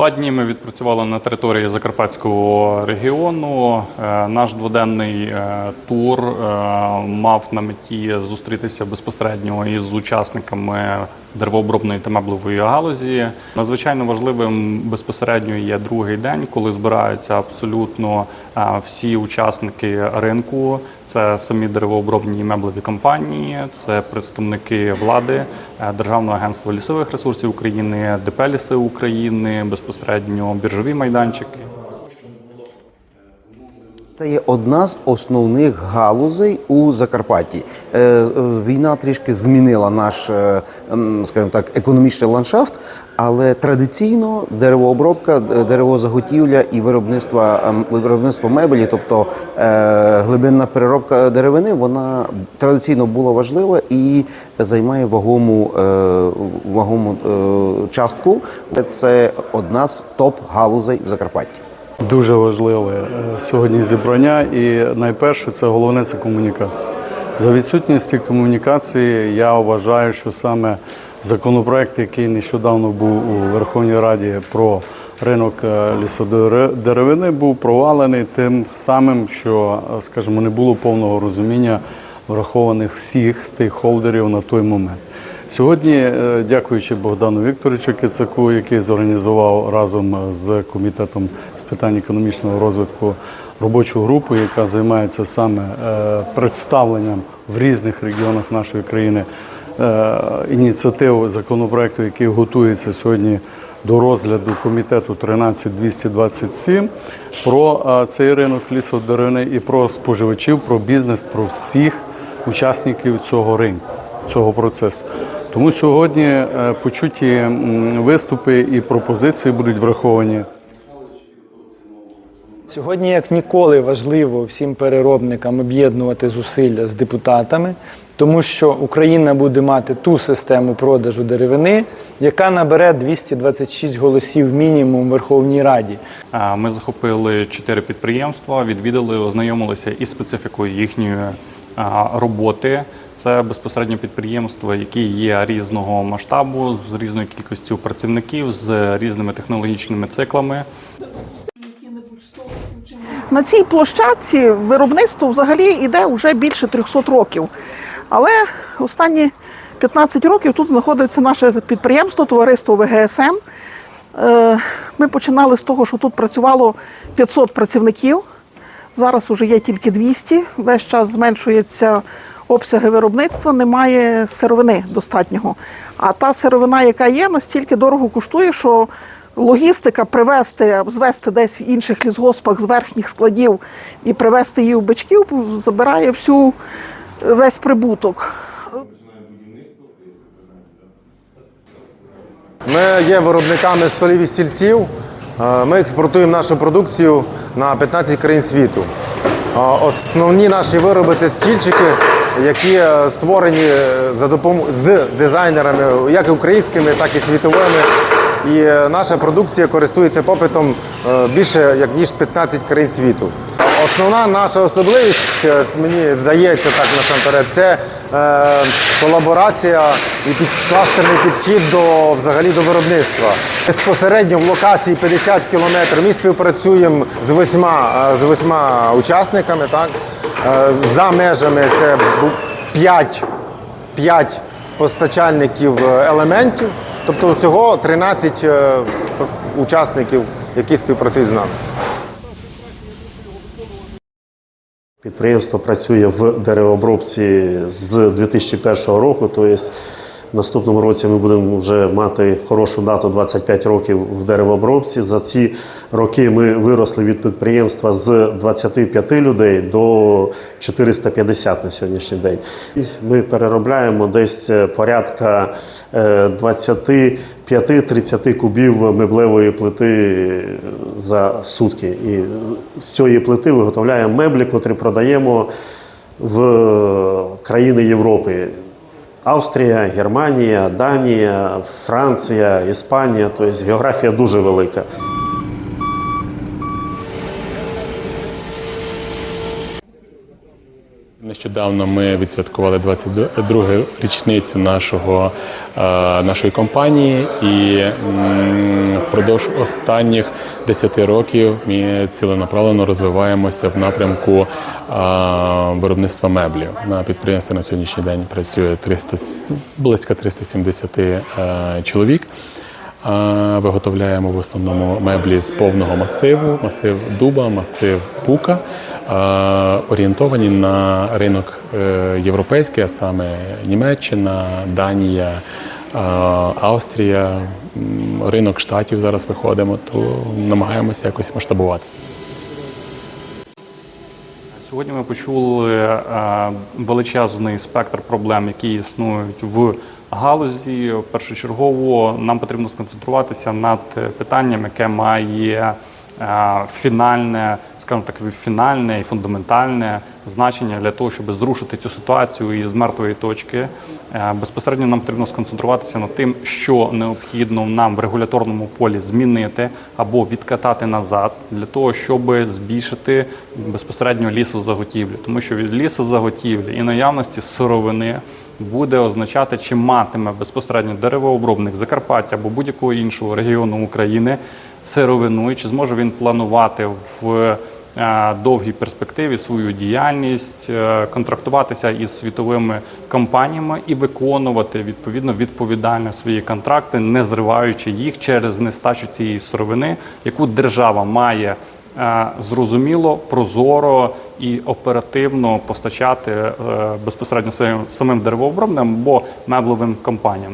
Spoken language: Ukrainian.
Два дні ми відпрацювали на території Закарпатського регіону. Е, Наш дводенний е, тур е, мав на меті зустрітися безпосередньо із учасниками деревообробної та меблевої галузі. Надзвичайно важливим безпосередньо є другий день, коли збираються абсолютно всі учасники ринку. Це самі деревообробні і меблеві компанії, це представники влади, Державного агентства лісових ресурсів України, ДП «Ліси України, безпосередньо біржові майданчики. Це є одна з основних галузей у Закарпатті. Е, е, Війна трішки змінила наш, е, скажімо так, економічний ландшафт, але традиційно деревообробка, деревозаготівля і виробництво, виробництво мебелі, тобто глибинна переробка деревини, вона традиційно була важлива і займає вагому, вагому частку. Це одна з топ-галузей в Закарпатті. Дуже важливе е, сьогодні зібрання, і найперше це головне це комунікація. За відсутністю комунікації я вважаю, що саме законопроект, який нещодавно був у Верховній Раді про ринок е, лісодеревини, був провалений тим самим, що, е, скажімо, не було повного розуміння врахованих всіх стейкхолдерів на той момент. Сьогодні, е, дякуючи Богдану Вікторовичу Кицаку, який зорганізував разом з комітетом з питань економічного розвитку робочу групу, яка займається саме е, представленням в різних регіонах нашої країни е, ініціатив законопроекту, який готується сьогодні до розгляду комітету 13227 про е, цей ринок лісодеревини і про споживачів, про бізнес, про всіх учасників цього ринку, цього процесу. Тому сьогодні е, почуті виступи і пропозиції будуть враховані. Сьогодні, як ніколи, важливо всім переробникам об'єднувати зусилля з депутатами, тому що Україна буде мати ту систему продажу деревини, яка набере 226 голосів мінімум в Верховній Раді. Ми захопили чотири підприємства, відвідали, ознайомилися із специфікою їхньої роботи. Це безпосередньо підприємства, які є різного масштабу, з різною кількістю працівників, з різними технологічними циклами. На цій площадці виробництво взагалі йде вже більше 300 років. Але останні 15 років тут знаходиться наше підприємство, товариство ВГСМ. Е, Ми починали з того, що тут працювало 500 працівників. Зараз вже є тільки 200. Весь час зменшується обсяги виробництва, немає сировини достатнього. А та сировина, яка є, настільки дорого коштує, що логістика привезти, звезти десь в інших лісгоспах з верхніх складів і привезти її в бичків забирає всю весь прибуток. Ми є виробниками столів і стільців. Е, Ми експортуємо нашу продукцію на 15 країн світу. Е, Основні наші вироби це стільчики, які е, створені за допомогою з дизайнерами, як українськими, так і світовими. І е, наша продукція користується попитом е, більше як ніж 15 країн світу. Основна наша особливість, е, мені здається, так насамперед, це е, колаборація і під, кластерний підхід до взагалі до виробництва. Безпосередньо в локації 50 кілометрів ми співпрацюємо з восьма, е, з восьма учасниками. Так? Е, за межами це 5, 5 постачальників е, елементів, тобто всього 13 е, учасників, які співпрацюють з нами. Підприємство працює в деревообробці з 2001 року, тобто наступному році ми будемо вже мати хорошу дату 25 років в деревообробці. За ці роки ми виросли від підприємства з 25 людей до 450 на сьогоднішній день. Ми переробляємо десь порядка е, 25-30 кубів меблевої плити за сутки. І з цієї плити виготовляємо меблі, котрі продаємо в країни Європи. Австрія, Германія, Данія, Франція, Іспанія, тобто географія дуже велика. Нещодавно ми відсвяткували 22-гу річницю нашого, е, нашої компанії, і впродовж останніх 10 років ми ціленаправленно розвиваємося в напрямку е, виробництва меблів. На підприємстві на сьогоднішній день працює 300, с- близько 370 е, чоловік. Виготовляємо в основному меблі з повного масиву, масив дуба, масив бука, орієнтовані на ринок е, європейський, а саме Німеччина, Данія, Австрія, ринок штатів зараз виходимо, то намагаємося якось масштабуватися. Сьогодні ми почули е, величезний спектр проблем, які існують в галузі. Першочергово нам потрібно сконцентруватися над питанням, яке має фінальне, скажімо так, фінальне і фундаментальне значення для того, щоб зрушити цю ситуацію із мертвої точки. Е, Безпосередньо нам потрібно сконцентруватися над тим, що необхідно нам в регуляторному полі змінити або відкатати назад для того, щоб збільшити безпосередньо лісозаготівлю, тому що від лісозаготівлі і наявності сировини буде означати, чи матиме безпосередньо деревообробник Закарпаття або будь-якого іншого регіону України сировину, і чи зможе він планувати в е, довгій перспективі свою діяльність, е, контрактуватися із світовими компаніями і виконувати відповідно відповідально свої контракти, не зриваючи їх через нестачу цієї сировини, яку держава має е, зрозуміло, прозоро і оперативно постачати безпосередньо своїм самим деревообробним або меблевим компаніям.